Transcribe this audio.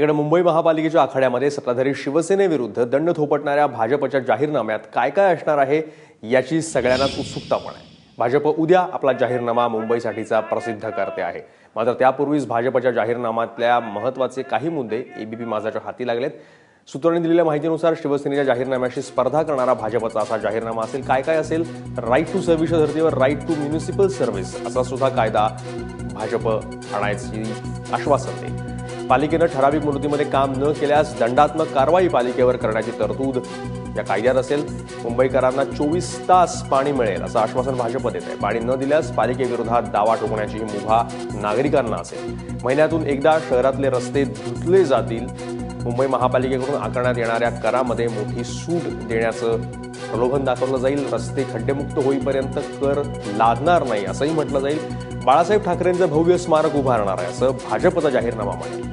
इकडे मुंबई महापालिकेच्या आखाड्यामध्ये सत्ताधारी शिवसेनेविरुद्ध दंड थोपटणाऱ्या भाजपच्या जाहीरनाम्यात काय काय असणार आहे याची सगळ्यांनाच उत्सुकता पण आहे. भाजप उद्या आपला जाहीरनामा मुंबईसाठीचा प्रसिद्ध करते आहे. मात्र त्यापूर्वीच भाजपच्या जाहीरनाम्यातल्या महत्त्वाचे काही मुद्दे एबीपी माझाच्या हाती लागलेत. सूत्रांनी दिलेल्या माहितीनुसार शिवसेनेच्या जाहीरनाम्याशी स्पर्धा करणारा भाजपचा असा जाहीरनामा असेल काय काय असेल? राईट टू सर्व्हिसच्या धर्तीवर राईट टू म्युनिसिपल सर्व्हिस असा सुद्धा कायदा भाजप आणायची आश्वासन देईल. पालिकेनं ठराविक मुदतीमध्ये काम न केल्यास दंडात्मक कारवाई पालिकेवर करण्याची तरतूद या कायद्यात असेल. मुंबईकरांना चोवीस तास पाणी मिळेल असं आश्वासन भाजप देत आहे. पाणी न दिल्यास पालिकेविरोधात दावा ठोकण्याची मुभा नागरिकांना असेल. महिन्यातून एकदा शहरातले रस्ते धुतले जातील. मुंबई महापालिकेकडून आकारण्यात येणाऱ्या करामध्ये मोठी सूट देण्याचं प्रलोभन दाखवलं जाईल. रस्ते खड्डेमुक्त होईपर्यंत कर लादणार नाही असंही म्हटलं जाईल. बाळासाहेब ठाकरेंचं भव्य स्मारक उभारणार आहे असं भाजपचा जाहीरनामा म्हणेल.